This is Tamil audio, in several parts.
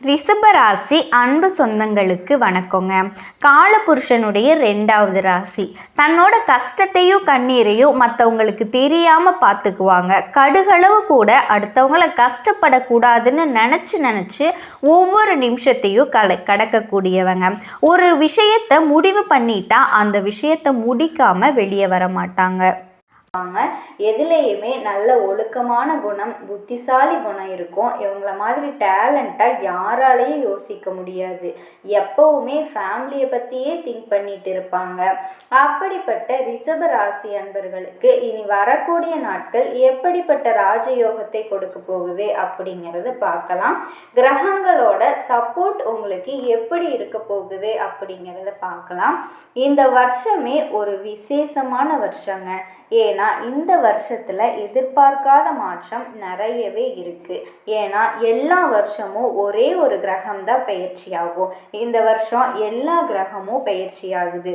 ரிஷபராசி அன்பு சொந்தங்களுக்கு வணக்கங்க. காலபுருஷனுடைய ரெண்டாவது ராசி. தன்னோட கஷ்டத்தையும் கண்ணீரையும் மற்றவங்களுக்கு தெரியாமல் பார்த்துக்குவாங்க கடுகளவு கூட அடுத்தவங்கள கஷ்டப்படக்கூடாதுன்னு நினச்சி நினச்சி ஒவ்வொரு நிமிஷத்தையும் கல கடக்கக்கூடியவங்க. ஒரு விஷயத்தை முடிவு பண்ணிட்டா அந்த விஷயத்தை முடிக்காமல் வெளியே வர மாட்டாங்க இருப்பாங்க. எதுலேயுமே நல்ல ஒழுக்கமான குணம் புத்திசாலி குணம் இருக்கும். இவங்கள மாதிரி டேலண்ட்டாக யாராலையும் யோசிக்க முடியாது. எப்பவுமே ஃபேமிலியை பற்றியே திங்க் பண்ணிட்டு இருப்பாங்க. அப்படிப்பட்ட ரிஷப ராசி அன்பர்களுக்கு இனி வரக்கூடிய நாட்கள் எப்படிப்பட்ட ராஜயோகத்தை கொடுக்க போகுது அப்படிங்கிறத பார்க்கலாம். கிரகங்களோட சப்போர்ட் உங்களுக்கு எப்படி இருக்க போகுது அப்படிங்கிறத பார்க்கலாம். இந்த வருஷமே ஒரு விசேஷமான வருஷங்க. ஏன்னா இந்த வருஷத்துல எதிர்பார்க்காத மாற்றம் நிறையவே இருக்கு. ஏன்னா எல்லா வருஷமும் ஒரே ஒரு கிரகம் தான் பயிற்சியாகும். இந்த வருஷம் எல்லா கிரகமும் பயிற்சியாகுது.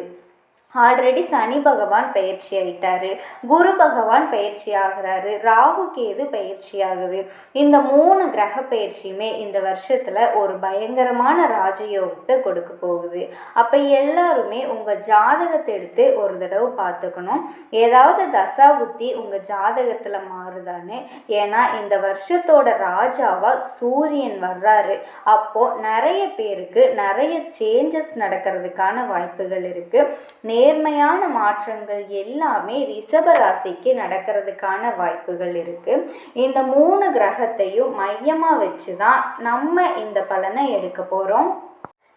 ஆல்ரெடி சனி பகவான் பயிற்சி ஆயிட்டாரு. குரு பகவான் பயிற்சி ஆகுறாரு. ராகு கேது பயிற்சி ஆகுது. இந்த மூணு கிரக பயிற்சியுமே இந்த வருஷத்துல ஒரு பயங்கரமான ராஜயோகத்தை கொடுக்க போகுது. அப்ப எல்லாருமே உங்க ஜாதகத்தை எடுத்து ஒரு தடவை பார்த்துக்கணும். ஏதாவது தசா புத்தி உங்க ஜாதகத்துல மாறுதான்னு. ஏன்னா இந்த வருஷத்தோட ராஜாவா சூரியன் வர்றாரு. அப்போ நிறைய பேருக்கு நிறைய சேஞ்சஸ் நடக்கிறதுக்கான வாய்ப்புகள் இருக்கு. நேர்மையான மாற்றங்கள் எல்லாமே ரிஷபராசிக்கு நடக்கிறதுக்கான வாய்ப்புகள் இருக்குது இந்த மூணு கிரகத்தையும் மையமாக வச்சு தான் நம்ம இந்த பலனை எடுக்க போகிறோம்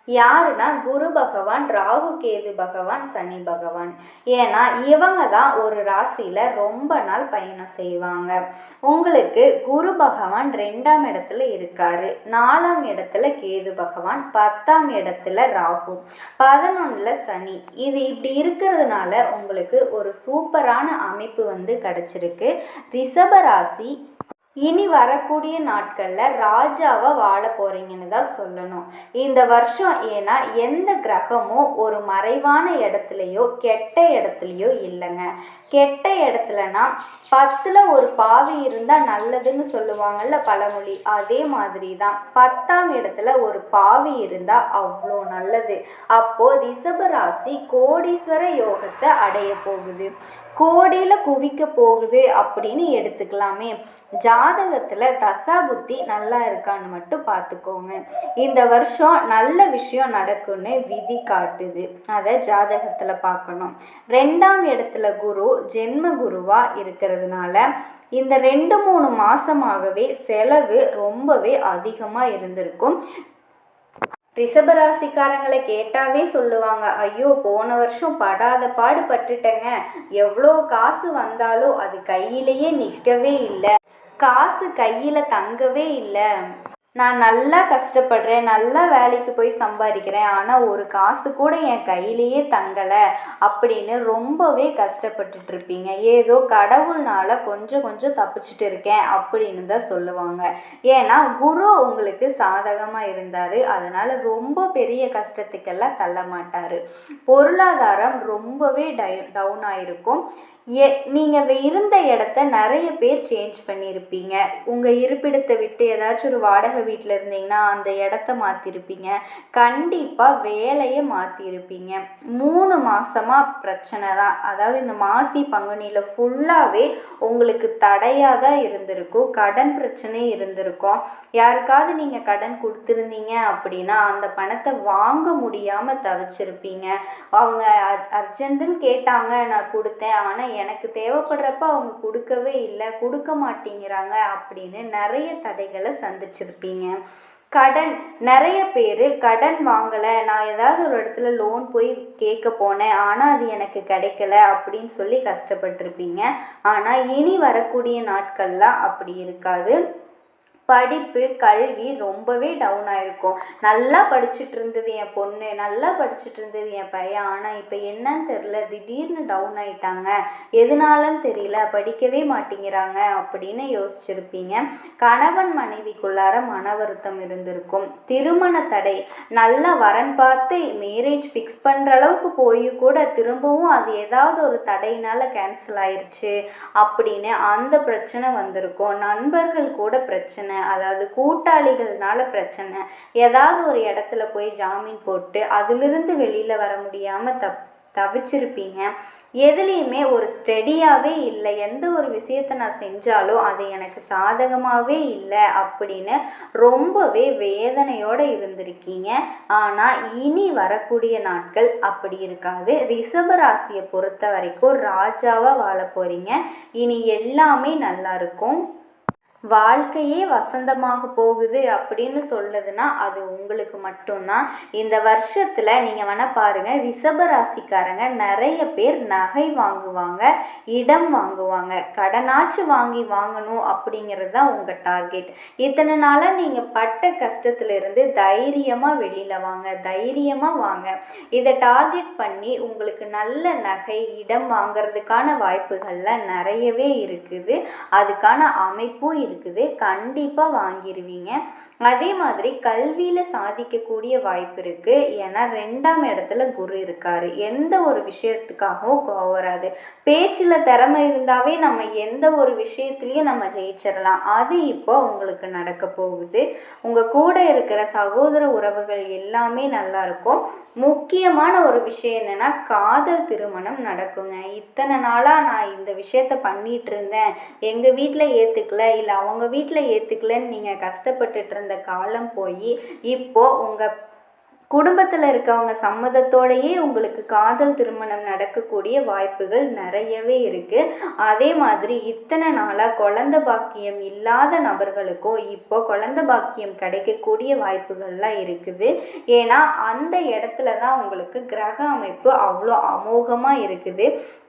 யாருன்னா குரு பகவான் ராகு கேது பகவான் சனி பகவான். ஏன்னா இவங்க தான் ஒரு ராசியில் ரொம்ப நாள் பயணம் செய்வாங்க. உங்களுக்கு குரு பகவான் ரெண்டாம் இடத்துல இருக்காரு. நாலாம் இடத்துல கேது பகவான் பத்தாம் இடத்துல ராகு. பதினொன்றில் சனி. இது இப்படி இருக்கிறதுனால உங்களுக்கு ஒரு சூப்பரான அமைப்பு வந்து கிடச்சிருக்கு. ரிஷப ராசி இனி வரக்கூடிய நாட்களில் ராஜாவை வாழ போகிறீங்கன்னு தான் சொல்லணும். இந்த வருஷம் ஏன்னா எந்த கிரகமும் ஒரு மறைவான இடத்துலையோ கெட்ட இடத்துலையோ இல்லைங்க. கெட்ட இடத்துலனா பத்தில் ஒரு பாவி இருந்தால் நல்லதுன்னு சொல்லுவாங்கல்ல பழமொழி. அதே மாதிரி தான் பத்தாம் இடத்துல ஒரு பாவி இருந்தால் அவ்வளோ நல்லது. அப்போது ரிஷபராசி கோடீஸ்வர யோகத்தை அடைய போகுது. கோடியில் குவிக்க போகுது அப்படின்னு எடுத்துக்கலாமே. ஜாதகத்தில் தசா புத்தி நல்லா இருக்கான்னு மட்டும் பார்த்துக்கோங்க. இந்த வருஷம் நல்ல விஷயம் நடக்கும்னு விதி காட்டுது. அதை ஜாதகத்தில் பார்க்கணும். ரெண்டாம் இடத்துல குரு ஜென்ம குருவா இருக்கிறதுனால இந்த ரெண்டு மூணு மாசமாகவே செலவு ரொம்பவே அதிகமாக இருந்திருக்கும். ரிஷபராசிக்காரங்களை கேட்டாவே சொல்லுவாங்க ஐயோ போன வருஷம் படாத பாடு பட்டுட்டேங்க. எவ்வளோ காசு வந்தாலும் அது கையிலேயே நிற்கவே இல்லை. காசு கையில் தங்கவே இல்லை. நான் நல்லா கஷ்டப்படுறேன் நல்லா வேலைக்கு போய் சம்பாதிக்கிறேன் ஆனால் ஒரு காசு கூட என் கையிலேயே தங்கலை அப்படின்னு ரொம்பவே கஷ்டப்பட்டுட்டு இருப்பீங்க ஏதோ கடவுள்னால கொஞ்சம் கொஞ்சம் தப்பிச்சிட்டு இருக்கேன் அப்படின்னு தான் சொல்லுவாங்க. ஏன்னா குரு உங்களுக்கு சாதகமாக இருந்தார். அதனால் ரொம்ப பெரிய கஷ்டத்துக்கெல்லாம் தள்ள மாட்டார். பொருளாதாரம் ரொம்பவே டை டவுன் ஆகிருக்கும் ஏ நீங்கள் இருந்த இடத்த நிறைய பேர் சேஞ்ச் பண்ணியிருப்பீங்க உங்கள் இருப்பிடத்தை விட்டு ஏதாச்சும் ஒரு வாடகை வீட்டில் இருந்தீங்கன்னா அந்த இடத்த மாற்றிருப்பீங்க கண்டிப்பாக வேலையை மாற்றிருப்பீங்க மூணு மாதமாக பிரச்சனை தான். அதாவது இந்த மாசி பங்குனியில் ஃபுல்லாகவே உங்களுக்கு தடையாக தான் இருந்திருக்கும். கடன் பிரச்சனை இருந்திருக்கும். யாருக்காவது நீங்கள் கடன் கொடுத்துருந்தீங்க அப்படின்னா அந்த பணத்தை வாங்க முடியாமல் தவிச்சிருப்பீங்க. அவங்க அர் அர்ஜென்ட்டுன்னு கேட்டாங்க நான் கொடுத்தேன். ஆனால் எனக்கு தேவைப்படுறப்ப அவங்க கொடுக்கவே இல்லை. கொடுக்க மாட்டேங்கிறாங்க. அப்படின்னு நிறைய தடைகளை சந்திச்சிருப்பீங்க. கடன் நிறைய பேர் கடன் வாங்கலை. நான் ஏதாவது ஒரு இடத்துல லோன் போய் கேட்க போனேன். ஆனால் அது எனக்கு கிடைக்கல அப்படின்னு சொல்லி கஷ்டப்பட்டிருப்பீங்க. ஆனால் இனி வரக்கூடிய நாட்கள்லாம் அப்படி இருக்காது. படிப்பு கல்வி ரொம்பவே டவுன் ஆயிருக்கும். நல்லா படிச்சுட்டு இருந்தது என் பொண்ணு நல்லா படிச்சுட்டு இருந்தது என் பையன். ஆனால் இப்போ என்னன்னு தெரில திடீர்னு டவுன் ஆயிட்டாங்க. எதனாலன்னு தெரியல படிக்கவே மாட்டேங்கிறாங்க அப்படின்னு யோசிச்சிருப்பீங்க. கணவன் மனைவிக்குள்ளார மன வருத்தம் இருந்திருக்கும். திருமண தடை நல்லா வரன் பார்த்து மேரேஜ் ஃபிக்ஸ் பண்ணுற அளவுக்கு போய் கூட திரும்பவும் அது ஏதாவது ஒரு தடையினால் கேன்சல் ஆயிடுச்சு அப்படின்னு அந்த பிரச்சனை வந்திருக்கும். நண்பர்கள் கூட பிரச்சனை பிரச்சனை அதாவது கூட்டாளிகள்னால பிரச்சனை. ஏதாவது ஒரு இடத்துல போய் ஜாமீன் போட்டு அதிலிருந்து வெளியில் வர முடியாமல் தப் தவிச்சிருப்பீங்க. எதுலேயுமே ஒரு ஸ்டெடியாகவே இல்லை. எந்த ஒரு விஷயத்தை நான் செஞ்சாலும் அது எனக்கு சாதகமாகவே இல்லை அப்படின்னு ரொம்பவே வேதனையோடு இருந்திருக்கீங்க. ஆனால் இனி வரக்கூடிய நாட்கள் அப்படி இருக்காது. ரிஷப ராசியை பொறுத்த வரைக்கும் ராஜாவாக வாழ போகிறீங்க இனி எல்லாமே நல்லா இருக்கும். வாழ்க்கையே வசந்தமாக போகுது அப்படின்னு சொல்லுதுன்னா அது உங்களுக்கு மட்டும்தான். இந்த வருஷத்தில் நீங்கள் வேணால் பாருங்கள் ரிஷப ராசிக்காரங்க நிறைய பேர் நகை வாங்குவாங்க இடம் வாங்குவாங்க கடனாச்சு வாங்கி வாங்கணும் அப்படிங்கிறது தான் உங்கள் டார்கெட். இத்தனை நாளாக நீங்கள் பட்ட கஷ்டத்துலேருந்து தைரியமாக வெளியில் வாங்க தைரியமாக வாங்க. இதை டார்கெட் பண்ணி உங்களுக்கு நல்ல நகை இடம் வாங்கிறதுக்கான வாய்ப்புகள்லாம் நிறையவே இருக்குது. அதுக்கான அமைப்பும் இருக்குது இருக்குது கண்டிப்பாக வாங்கிடுவீங்க அதே மாதிரி கல்வியில் சாதிக்கக்கூடிய வாய்ப்பு இருக்குது ஏன்னா ரெண்டாம் இடத்துல குரு இருக்காரு. எந்த ஒரு விஷயத்துக்காகவும் கோவம் வராது. பேச்சில் திறமை இருந்தாவே நம்ம எந்த ஒரு விஷயத்துலையும் நம்ம ஜெயிச்சிடலாம் அது இப்போ உங்களுக்கு நடக்க போகுது. உங்கள் கூட இருக்கிற சகோதர உறவுகள் எல்லாமே நல்லாயிருக்கும் முக்கியமான ஒரு விஷயம் என்னென்னா காதல் திருமணம் நடக்குங்க. இத்தனை நாளாக நான் இந்த விஷயத்த பண்ணிகிட்டு இருந்தேன். எங்கள் வீட்டில் ஏற்றுக்கல இல்லை அவங்க வீட்டில் ஏற்றுக்கலன்னு நீங்கள் கஷ்டப்பட்டுட்டு இருந்த காலம் போய் இப்போது உங்கள் குடும்பத்தில் இருக்கவங்க சம்மதத்தோடையே உங்களுக்கு காதல் திருமணம் நடக்கக்கூடிய வாய்ப்புகள் நிறையவே இருக்குது அதே மாதிரி இத்தனை நாளாக குழந்த பாக்கியம் இல்லாத நபர்களுக்கும் இப்போ குழந்த பாக்கியம் கிடைக்கக்கூடிய வாய்ப்புகள்லாம் இருக்குது. ஏன்னா அந்த இடத்துல தான் உங்களுக்கு கிரக அமைப்பு அவ்வளோ அமோகமாக இருக்குது.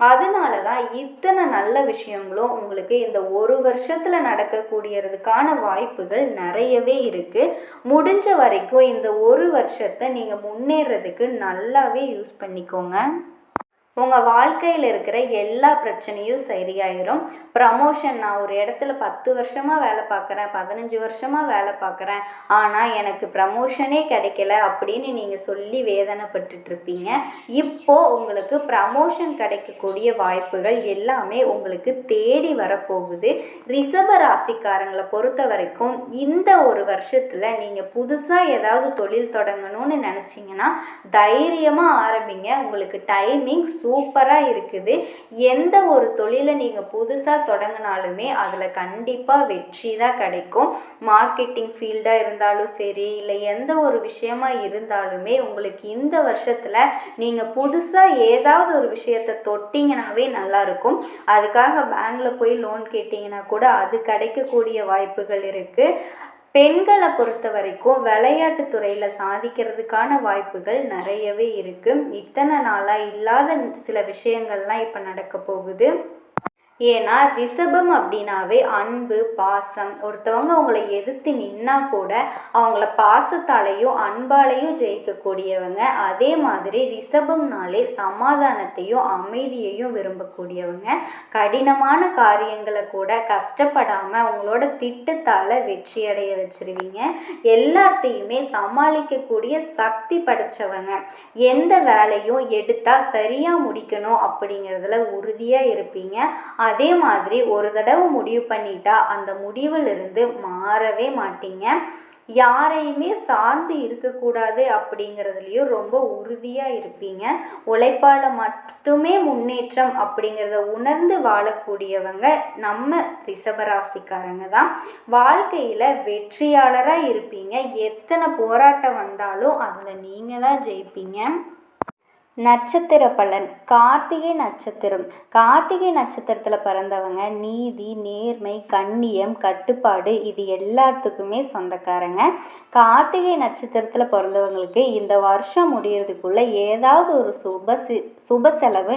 அதனால தான் இத்தனை நல்ல விஷயங்களும் உங்களுக்கு இந்த ஒரு வருஷத்தில் நடக்கக்கூடியதுக்கான வாய்ப்புகள் நிறையவே இருக்குது முடிஞ்ச வரைக்கும் இந்த ஒரு வருஷத்தை நீங்கள் முன்னேறதுக்கு நல்லாவே யூஸ் பண்ணிக்கோங்க. உங்கள் வாழ்க்கையில் இருக்கிற எல்லா பிரச்சனையும் சரியாயிரும். ப்ரமோஷன் நான் ஒரு இடத்துல பத்து வருஷமாக வேலை பார்க்குறேன் பதினஞ்சு வருஷமாக வேலை பார்க்குறேன். ஆனால் எனக்கு ப்ரமோஷனே கிடைக்கல அப்படின்னு நீங்கள் சொல்லி வேதனைப்பட்டுட்ருப்பீங்க இப்போது உங்களுக்கு ப்ரமோஷன் கிடைக்கக்கூடிய வாய்ப்புகள் எல்லாமே உங்களுக்கு தேடி வரப்போகுது. ரிசர்வ ராசிக்காரங்களை பொறுத்த வரைக்கும் இந்த ஒரு வருஷத்தில் நீங்கள் புதுசாக ஏதாவது தொழில் தொடங்கணும்னு நினச்சிங்கன்னா தைரியமாக ஆரம்பிங்க. உங்களுக்கு டைமிங் சூப்பராக இருக்குது. எந்த ஒரு தொழிலை நீங்கள் புதுசாக தொடங்கினாலுமே அதில் கண்டிப்பாக வெற்றி தான் கிடைக்கும். மார்க்கெட்டிங் ஃபீல்டாக இருந்தாலும் சரி இல்லை எந்த ஒரு விஷயமா இருந்தாலுமே உங்களுக்கு இந்த வருஷத்தில் நீங்கள் புதுசாக ஏதாவது ஒரு விஷயத்தை தொட்டிங்கனாவே நல்லாயிருக்கும் அதுக்காக பேங்க்கில் போய் லோன் கேட்டிங்கன்னா கூட அது கிடைக்கக்கூடிய வாய்ப்புகள் இருக்குது பெண்களை பொறுத்த வரைக்கும் விளையாட்டு துறையில் சாதிக்கிறதுக்கான வாய்ப்புகள் நிறையவே இருக்குது இத்தனை நாளாக இல்லாத சில விஷயங்கள்லாம் இப்போ நடக்க போகுது. ஏன்னா ரிஷபம் அப்படின்னாவே அன்பு பாசம். ஒருத்தவங்க உங்களை எதிர்த்து நின்னா கூட அவங்கள பாசத்தாலையும் அன்பாலையும் ஜெயிக்கக்கூடியவங்க. அதே மாதிரி ரிஷபம்னாலே சமாதானத்தையும் அமைதியையும் விரும்பக்கூடியவங்க. கடினமான காரியங்களை கூட கஷ்டப்படாமல் உங்களோட திட்டத்தால் வெற்றி அடைய வச்சிருவீங்க. எல்லாத்தையுமே சமாளிக்கக்கூடிய சக்தி படைச்சவங்க. எந்த வேலையும் எடுத்தால் சரியாக முடிக்கணும் அப்படிங்கிறதுல உறுதியாக இருப்பீங்க. அதே மாதிரி ஒரு தடவை முடிவு பண்ணிட்டா அந்த முடிவிலிருந்து மாறவே மாட்டீங்க. யாரையுமே சார்ந்து இருக்கக்கூடாது அப்படிங்கிறதுலையும் ரொம்ப உறுதியாக இருப்பீங்க. உழைப்பால் மட்டுமே முன்னேற்றம் அப்படிங்கிறத உணர்ந்து வாழக்கூடியவங்க நம்ம ரிஷபராசிக்காரங்க தான். வாழ்க்கையில் வெற்றியாளராக இருப்பீங்க. எத்தனை போராட்டம் வந்தாலும் அதில் நீங்கள் தான் ஜெயிப்பீங்க. நட்சத்திர பலன் கார்த்திகை நட்சத்திரம். கார்த்திகை நட்சத்திரத்தில் பிறந்தவங்க நீதி நேர்மை கண்ணியம் கட்டுப்பாடு இது எல்லாத்துக்குமே சொந்தக்காரங்க. கார்த்திகை நட்சத்திரத்தில் பிறந்தவங்களுக்கு இந்த வருஷம் முடியறதுக்குள்ளே ஏதாவது ஒரு சுப சி சுப செலவு